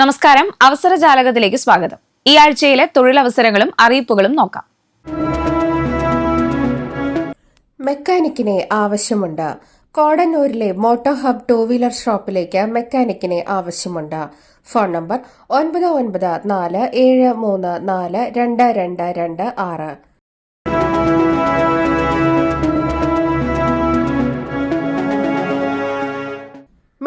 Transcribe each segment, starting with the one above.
നമസ്കാരം. അവസര ജാലകത്തിലേക്ക് സ്വാഗതം. ഈ ആഴ്ചയിലെ തൊഴിലവസരങ്ങളും അറിയിപ്പുകളും നോക്കാം. മെക്കാനിക്കിനെ ആവശ്യമുണ്ട്. കോടന്നൂരിലെ മോട്ടോ ഹബ് ടൂ വീലർ ഷോപ്പിലേക്ക് മെക്കാനിക്കിനെ ആവശ്യമുണ്ട്. ഫോൺ നമ്പർ ഒൻപത് ഒൻപത് നാല് ഏഴ് മൂന്ന് നാല് രണ്ട് രണ്ട് രണ്ട് ആറ്.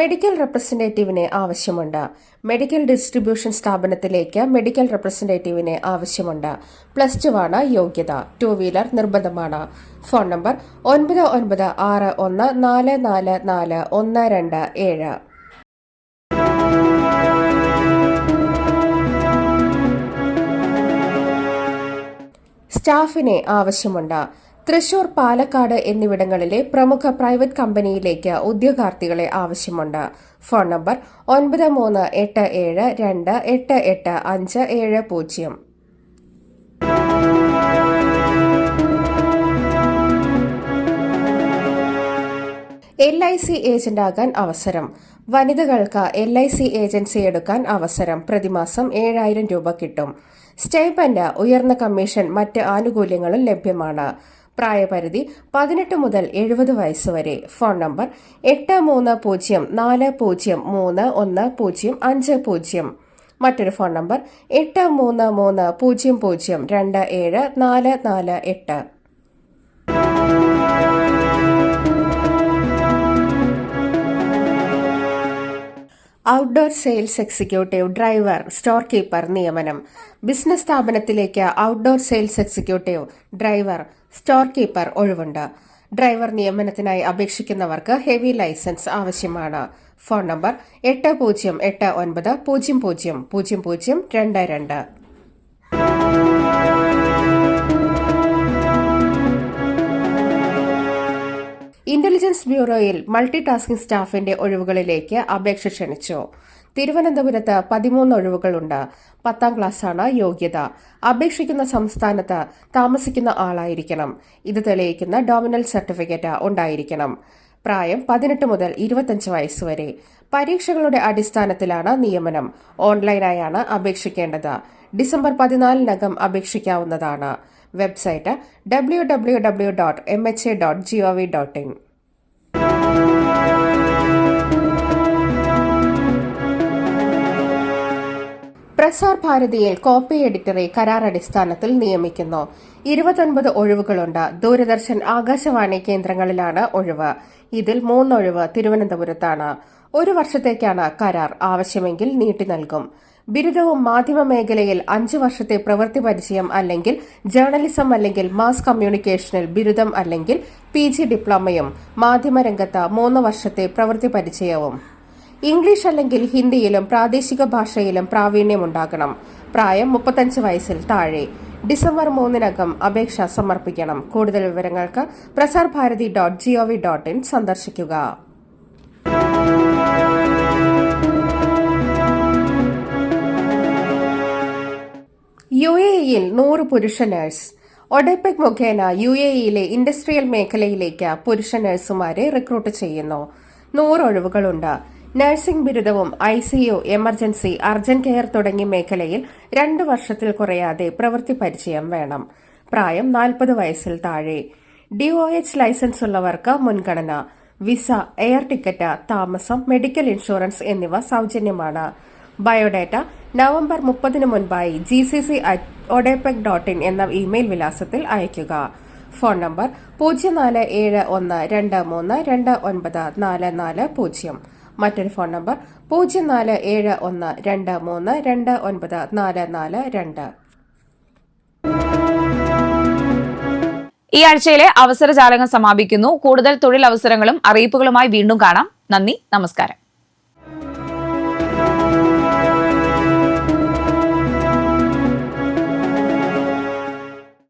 മെഡിക്കൽ റെപ്രസെന്റേറ്റീവിനെ ആവശ്യമുണ്ട്. മെഡിക്കൽ ഡിസ്ട്രിബ്യൂഷൻ സ്ഥാപനത്തിലേക്ക് മെഡിക്കൽ റെപ്രസെന്റേറ്റീവിനെ ആവശ്യമുണ്ട്. പ്ലസ് ടു ആണ് യോഗ്യത. ടു വീലർ നിർബന്ധമാണ്. ഫോൺ നമ്പർ ഒൻപത് ഒൻപത് ആറ് ഒന്ന് നാല് നാല് നാല് ഒന്ന് രണ്ട് ഏഴ്. സ്റ്റാഫിനെ ആവശ്യമുണ്ട്. തൃശൂർ പാലക്കാട് എന്നിവിടങ്ങളിലെ പ്രമുഖ പ്രൈവറ്റ് കമ്പനിയിലേക്ക് ഉദ്യോഗാർത്ഥികളെ ആവശ്യമുണ്ട്. ഫോൺ നമ്പർ ഒൻപത് മൂന്ന് എട്ട് ഏഴ് രണ്ട് എട്ട് എട്ട് അഞ്ച് ഏഴ് പൂജ്യം. എൽ ഐ സി ഏജന്റാകാൻ അവസരം. വനിതകൾക്ക് എൽ ഐ സി ഏജൻസി എടുക്കാൻ അവസരം പ്രതിമാസം ഏഴായിരം രൂപ കിട്ടും. സ്റ്റേപ്പന്റ് ഉയർന്ന കമ്മീഷൻ മറ്റ് ആനുകൂല്യങ്ങളും ലഭ്യമാണ്. പ്രായപരിധി പതിനെട്ട് മുതൽ എഴുപത് വയസ്സ് വരെ. ഫോൺ നമ്പർ എട്ട് മൂന്ന് പൂജ്യം നാല് പൂജ്യം മൂന്ന് ഒന്ന് പൂജ്യം അഞ്ച് പൂജ്യം. മറ്റൊരു ഫോൺ നമ്പർ എട്ട് മൂന്ന് മൂന്ന് പൂജ്യം പൂജ്യം രണ്ട് ഏഴ് നാല് നാല് എട്ട്. Outdoor sales executive driver store keeper നിയമനം. ബിസിനസ് സ്ഥാപനത്തിലേക്ക് outdoor sales executive driver store keeper ഒഴിവുണ്ട്. ഡ്രൈവർ നിയമനത്തിനായി അപേക്ഷിക്കുന്നവർക്ക് ഹെവി ലൈസൻസ് ആവശ്യമാണ്. ഫോൺ നമ്പർ എട്ട് പൂജ്യം എട്ട് ഒൻപത് പൂജ്യം പൂജ്യം പൂജ്യം പൂജ്യം രണ്ട് രണ്ട്. ഇന്റലിജൻസ് ബ്യൂറോയിൽ മൾട്ടി ടാസ്കിംഗ് സ്റ്റാഫിന്റെ ഒഴിവുകളിലേക്ക് അപേക്ഷ ക്ഷണിച്ചു. തിരുവനന്തപുരത്ത് പതിമൂന്ന് ഒഴിവുകളുണ്ട്. പത്താം ക്ലാസ്സാണ് യോഗ്യത. അപേക്ഷിക്കുന്ന സംസ്ഥാനത്ത് താമസിക്കുന്ന ആളായിരിക്കണം. ഇത് തെളിയിക്കുന്ന ഡോമിനൽ സർട്ടിഫിക്കറ്റ് ഉണ്ടായിരിക്കണം. പ്രായം പതിനെട്ട് മുതൽ ഇരുപത്തഞ്ച് വയസ്സ് വരെ. പരീക്ഷകളുടെ അടിസ്ഥാനത്തിലാണ് നിയമനം. ഓൺലൈനായാണ് അപേക്ഷിക്കേണ്ടത്. ഡിസംബർ പതിനാലിനകം അപേക്ഷിക്കാവുന്നതാണ്. Website W W W dot M H A dot G V dot in Prasar ഭാരതിയിൽ copy എഡിറ്ററെ കരാർ അടിസ്ഥാനത്തിൽ നിയമിക്കുന്നു. ഇരുപത്തൊൻപത് ഒഴിവുകളുണ്ട്. ദൂരദർശൻ ആകാശവാണി കേന്ദ്രങ്ങളിലാണ് ഒഴിവ്. ഇതിൽ മൂന്നൊഴിവ് തിരുവനന്തപുരത്താണ്. ഒരു വർഷത്തേക്കാണ് കരാർ ആവശ്യമെങ്കിൽ നീട്ടി നൽകും. ബിരുദവും മാധ്യമ മേഖലയിൽ അഞ്ചു വർഷത്തെ പ്രവൃത്തി പരിചയം അല്ലെങ്കിൽ ജേർണലിസം അല്ലെങ്കിൽ മാസ് കമ്മ്യൂണിക്കേഷനിൽ ബിരുദം അല്ലെങ്കിൽ പി ഡിപ്ലോമയും മാധ്യമരംഗത്ത് മൂന്ന് വർഷത്തെ പ്രവൃത്തി പരിചയവും. ഇംഗ്ലീഷ് അല്ലെങ്കിൽ ഹിന്ദിയിലും പ്രാദേശിക ഭാഷയിലും പ്രാവീണ്യമുണ്ടാകണം. പ്രായം മുപ്പത്തഞ്ച് വയസ്സിൽ താഴെ. ഡിസംബർ മൂന്നിനകം അപേക്ഷ സമർപ്പിക്കണം. കൂടുതൽ വിവരങ്ങൾക്ക് Prasar Bharati dot G O V dot in സന്ദർശിക്കുക. യു എ ഇയിൽ നൂറ് പുരുഷ നഴ്സ്. ഒഡെപെക് മുഖേന യു എ ഇയിലെ ഇൻഡസ്ട്രിയൽ മേഖലയിലേക്ക് പുരുഷ നഴ്സുമാരെ റിക്രൂട്ട് ചെയ്യുന്നു. നൂറ് ഒഴിവുകളുണ്ട്. നഴ്സിംഗ് ബിരുദവും I C U emergency urgent care തുടങ്ങിയ മേഖലയിൽ രണ്ടു വർഷത്തിൽ കുറയാതെ പ്രവൃത്തി പരിചയം വേണം. പ്രായം നാൽപ്പത് വയസ്സിൽ താഴെ. ഡിഒഎച്ച് എച്ച് ലൈസൻസ് ഉള്ളവർക്ക് മുൻഗണന. വിസ എയർ ടിക്കറ്റ് താമസം മെഡിക്കൽ ഇൻഷുറൻസ് എന്നിവ സൗജന്യമാണ്. ബയോഡാറ്റ നവംബർ മുപ്പതിന് മുൻപായി G C C at ODEPC dot in എന്ന ഇമെയിൽ വിലാസത്തിൽ അയയ്ക്കുക. ഫോൺ നമ്പർ പൂജ്യം നാല് ഏഴ് ഒന്ന് രണ്ട് മൂന്ന് രണ്ട് ഒൻപത് നാല് നാല് പൂജ്യം. മറ്റൊരു ഫോൺ നമ്പർ പൂജ്യം നാല് ഏഴ് ഒന്ന് രണ്ട് മൂന്ന് രണ്ട് ഒൻപത് നാല് നാല് രണ്ട്. ഈ ആഴ്ചയിലെ അവസര ജാലങ്ങൾ സമാപിക്കുന്നു. കൂടുതൽ തൊഴിലവസരങ്ങളും അറിയിപ്പുകളുമായി വീണ്ടും കാണാം. നന്ദി നമസ്കാരം.